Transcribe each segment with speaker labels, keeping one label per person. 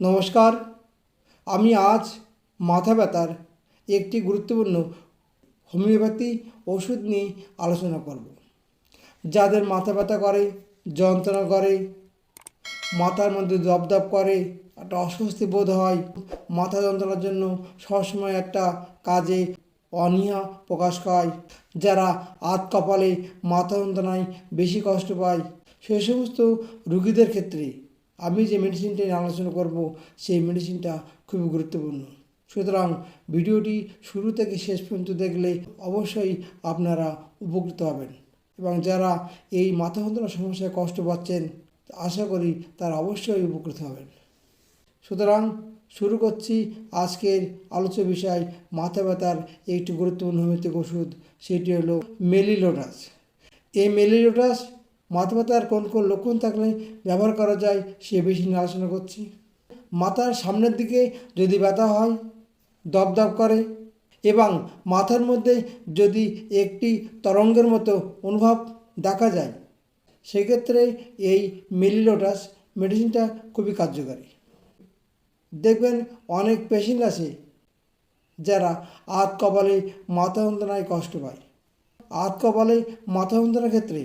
Speaker 1: নমস্কার। আমি আজ মাথা ব্যথার একটি গুরুত্বপূর্ণ হোমিওপ্যাথি ওষুধ নিয়ে আলোচনা করব, যাদের মাথা ব্যথা করে, যন্ত্রণা করে, মাথার মধ্যে দপদপ করে, একটা অস্বস্তি বোধ হয়, মাথা যন্ত্রণার জন্য সবসময় একটা কাজে অনীহা প্রকাশ পায়, যারা আত কপালে মাথা যন্ত্রণায় বেশি কষ্ট পায়। সে সমস্ত রুগীদের ক্ষেত্রে আমি যে মেডিসিনটা নিয়ে আলোচনা করব, সেই মেডিসিনটা খুবই গুরুত্বপূর্ণ। সুতরাং ভিডিওটি শুরু থেকে শেষ পর্যন্ত দেখলে অবশ্যই আপনারা উপকৃত হবেন। এবং যারা এই মাথা যন্ত্রণার সমস্যায় কষ্ট পাচ্ছেন, আশা করি তারা অবশ্যই উপকৃত হবেন। সুতরাং শুরু করছি আজকের আলোচ্য বিষয় মাথা ব্যথার একটি গুরুত্বপূর্ণ হোমিওপ্যাথিক ওষুধ, সেটি হলো মেলিলোটাস এই মেলিলোটাস মাথা ব্যথার কোন কোন লক্ষণ থাকলে ব্যবহার করা যায়, সে বিষয়ে নিয়ে আলোচনা করছি। মাথার সামনের দিকে যদি ব্যথা হয় দপদপ করে এবং মাথার মধ্যে যদি একটি তরঙ্গের মতো অনুভব দেখা যায়, সেক্ষেত্রে এই মেলিলোটাস মেডিসিনটা খুবই কার্যকারী। দেখবেন অনেক পেশেন্ট আছে যারা আত কপালে মাথা যন্ত্রণায় কষ্ট পায়। আত কপালে মাথা যন্ত্রণার ক্ষেত্রে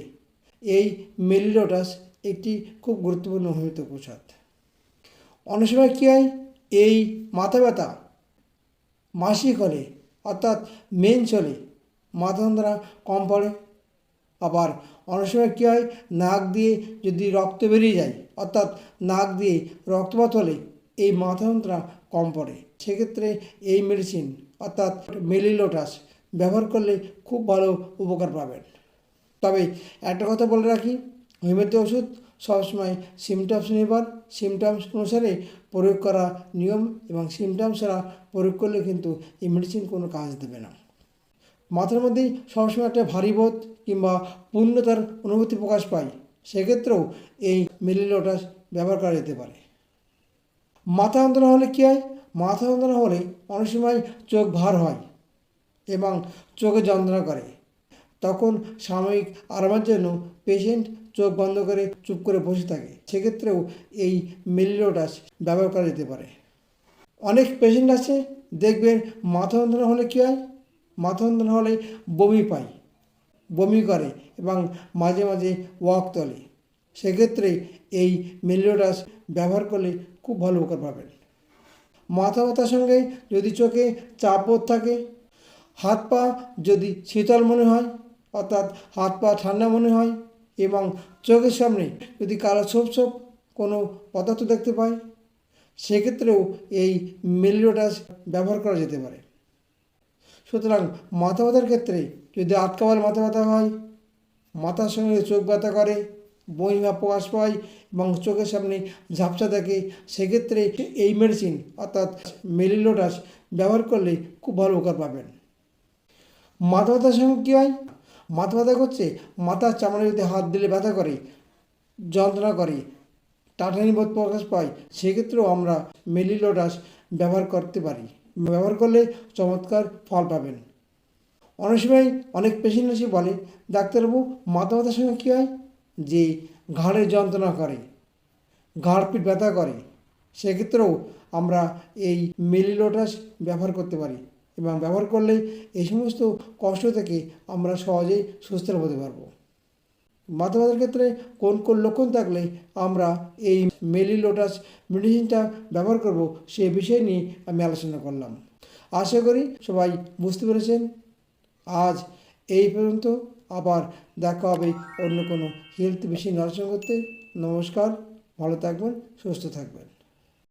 Speaker 1: এই মেলিলোটাস একটি খুব গুরুত্বপূর্ণ হোমিওপ্যাথিক প্রসাদ। অনেক সময় কী হয়, এই মাথা ব্যথা মাসিক হলে অর্থাৎ মেন চলে, মাথা যন্ত্রণা কম পড়ে। আবার অনেক সময় কী হয়, নাক দিয়ে যদি রক্ত বেরিয়ে যায়, অর্থাৎ নাক দিয়ে রক্তপাত হলে এই মাথা যন্ত্রণা কম পড়ে। সেক্ষেত্রে এই মেডিসিন অর্থাৎ মেলিলোটাস, ব্যবহার করলে খুব ভালো উপকার পাবেন। তবে একটা কথা বলে রাখি হোমিওপ্যাথি ওষুধ, সবসময় সিমটমস নির্ভর। সিমটমস অনুসারে প্রয়োগ করা নিয়ম এবং সিমটমস ছাড়া প্রয়োগ করলে কিন্তু এই মেডিসিন কোনো কাজ দেবে না। মাথার মধ্যেই সবসময় একটা ভারী বোধ কিংবা পূর্ণতার অনুভূতি প্রকাশ পায়, সেক্ষেত্রেও এই মেলিলোটাস ব্যবহার করা যেতে পারে। মাথা যন্ত্রণা হলে কী হয়? মাথা যন্ত্রণা হলে অনেক সময় চোখ ভার হয় এবং চোখে যন্ত্রণা করে। তখন সাময়িক আরামের জন্য পেশেন্ট চোখ বন্ধ করে চুপ করে বসে থাকে। সেক্ষেত্রেও এই মেলিলোটাস ব্যবহার করা যেতে পারে। অনেক পেশেন্ট আছে, দেখবেন মাথা যন্ত্রণা হলে কী হয়? মাথা যন্ত্রণা হলে বমি পায়। বমি করে এবং মাঝে মাঝে ওয়াক তোলে সেক্ষেত্রে এই মেলিলোটাস ব্যবহার করলে খুব ভালো উপকার পাবেন। মাথা ব্যথার সঙ্গে যদি চোখে চাপ থাকে, হাত পা যদি শীতল মনে হয় অর্থাৎ হাত পা ঠান্ডা মনে হয় এবং চোখের সামনে যদি কালো ছোপ ছোপ কোনো পদার্থ দেখতে পায়, সেক্ষেত্রেও এই মেলিলোটাস ব্যবহার করা যেতে পারে। সুতরাং মাথা ব্যথার ক্ষেত্রে যদি আটকাবার মাথা ব্যথা হয়, মাথার সঙ্গে চোখ ব্যথা করে বইমা প্রকাশ পায় এবং চোখের সামনে ঝাপসা থাকে সেক্ষেত্রে এই মেডিসিন অর্থাৎ মেলিলোটাস ব্যবহার করলে খুব ভালো উপকার পাবেন। মাথা ব্যথার সঙ্গে কী হয়? মাথা ব্যথা করছে মাথার চামড়া যদি হাত দিলে ব্যথা করে, যন্ত্রণা করে, টাটানি বোধ প্রকাশ পায়। সেক্ষেত্রেও আমরা মেলিলোটাস ব্যবহার করতে পারি। ব্যবহার করলে চমৎকার ফল পাবেন। অনেক সময় অনেক পেশেন্ট এসে বলে, ডাক্তারবাবু, মাথা ব্যথার সঙ্গে কী হয়? যে ঘাড়ের যন্ত্রণা করে, ঘাড় পিঠ ব্যথা করে। সেক্ষেত্রেও আমরা এই মেলিলোটাস ব্যবহার করতে পারি। এবং ব্যবহার করলে এই সমস্ত কষ্ট থেকে আমরা সহজেই সুস্থ হতে পারব। মাথা ব্যথার ক্ষেত্রে কোন কোন লক্ষণ থাকলে আমরা এই মেলি লোটাস মেডিসিনটা ব্যবহার করব সে বিষয় নিয়ে আমি আলোচনা করলাম। আশা করি সবাই বুঝতে পেরেছেন। আজ এই পর্যন্ত আবার দেখা হবে অন্য কোনো হেলথ বিষয় নিয়ে আলোচনা করতে। নমস্কার, ভালো থাকবেন, সুস্থ থাকবেন।